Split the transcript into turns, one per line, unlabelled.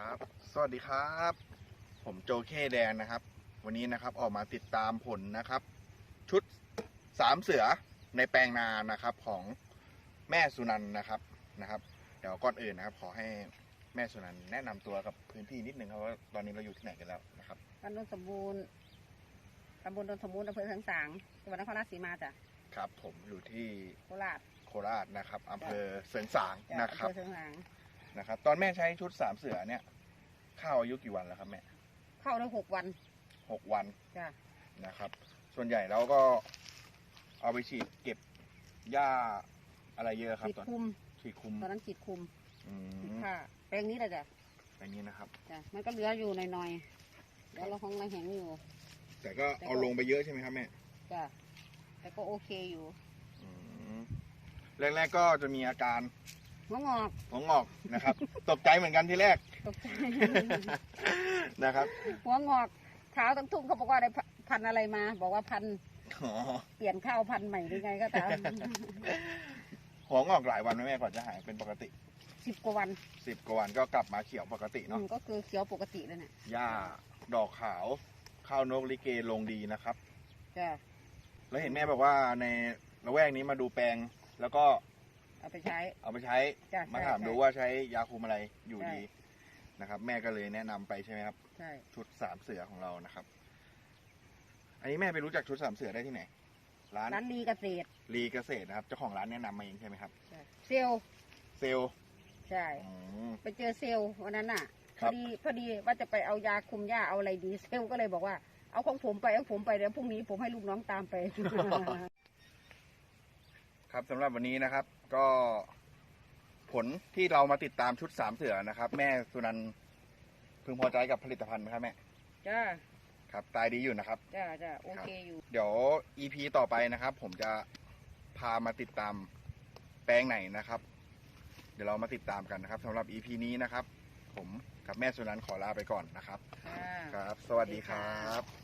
ครับ สวัสดีครับ ผมโจเคแดนนะครับ วันนี้นะครับออกมาติดตามผลนะครับ ชุดสามเสือในแปลงนานะครับของแม่สุนันท์นะครับนะครับ เดี๋ยวก่อนอื่นนะครับ ขอให้แม่สุนันท์แนะนำตัวกับพื้นที่นิดนึงครับว่าตอนนี้เราอยู่ที่ไหนกันแล้วนะครับ
บ้านโนนสมบูรณ์ตำบลโนนสมบูรณ์อำเภอเทิงสางจังหวัดนครราชสีมาจ้ะ
ครับ ผมอยู่ที่
โคราช
โคราชนะครับอำเภอเสริงสาง
จ้ะ
นะ
อำ
ครับ
เภอเทิงสาง
นะครับ ตอนแม่ใช้ชุดสามเสือเนี่ยข้าวอายุกี่วันแล้วครับแม่
เข้าได้หกวัน
หกวัน
จ้ะ
นะครับ ส่วนใหญ่เราก็เอาไปฉีดเก็บหญ้าอะไรเยอะครับ
ฉีด
ตอน
คุม
ฉีดคุม
ตอนนั้นฉีดคุม
อื
ฉีด
ม
ค่าแปลงนี้แหละจ้ะ
อย่างนี้นะครับ
จ้ะมันก็เหลืออยู่หน่อยๆแล้วเราคงระแหงอยู่
แต่ก็เอาลงไปเยอะใช่ไหมครับแม่
จ้ะแต่ก็โอเคอยู่
อืมแรกๆก็จะมีอาการ
หัวงอก
หัวงอกนะครับ ตกใจเหมือนกันที่แรก
ตกใจ
นะครับ
หัวงอกเท้าทั้งทุ่งเขาบอกว่าได้พันธุ์อะไรมา บอกว่าพันธุ์
อ๋อ
เปลี่ยนข้าวพันธุ์ใหม่หรือไงก็ตาม
หัวงอกหลายวันไหมแม่กว่อนจะหายเป็นปกติ
สิบกว่าวัน
สิบกว่าวันก็กลับมาเขียวปกติ
อื
เนาะ
มก็คือเขียวปกติแล้วเนี่ย
หญ้าดอกขาวข้าวนกลิเกลงดีนะครับ
จ้ะ
แล้วเห็นแม่บอกว่าในละแวกนี้มาดูแปลง แล้วก็
เอาไปใช้
เอาไปใช้
จ้ะ
มา
ใช่
ถาม
ใช่
ดูว่าใช้ยาคุมอะไรอยู่
ใช่
ดีนะครับ แม่ก็เลยแนะนำไปใช่ไหมครับ
ใช่
ชุดสามเสือของเรานะครับ อันนี้แม่ไปรู้จักชุดสามเสือได้ที่ไหน ร้าน
ร้านลีเกษตร
รีเกษตรนะครับ เจ้าของร้านแนะนำมาเองใช่ไหมครับ
เซลล
เซลล์
ใช่
อืม
ไปเจอเซลลวันนั้นน่ะ
ค
พ
รั
อบ ดีพอดีว่าจะไปเอายาคุมหญ้าเอาอะไรดีเซลลก็เลยบอกว่าเอาของผมไปเอาผมไปเดี๋ยวพรุ่งนี้ผมให้ลูกน้องตามไป
ครับสำหรับวันนี้นะครับ ก็ผลที่เรามาติดตามชุดสามเสือนะครับ แม่สุนันท์พึงพอใจกับผลิตภัณฑ์ไหมครับแม่
จ้า
ครับตายดีอยู่นะครับ
จ้าจ้าโอเคอยู่
เดี๋ยว EP ต่อไปนะครับ ผมจะพามาติดตามแปลงไหนนะครับ เดี๋ยวเรามาติดตามกันนะครับสำหรับ EP นี้นะครับ ผมกับแม่สุนันท์ขอลาไปก่อนนะครับ
ค่ะ
ครับ สวัสดีครับ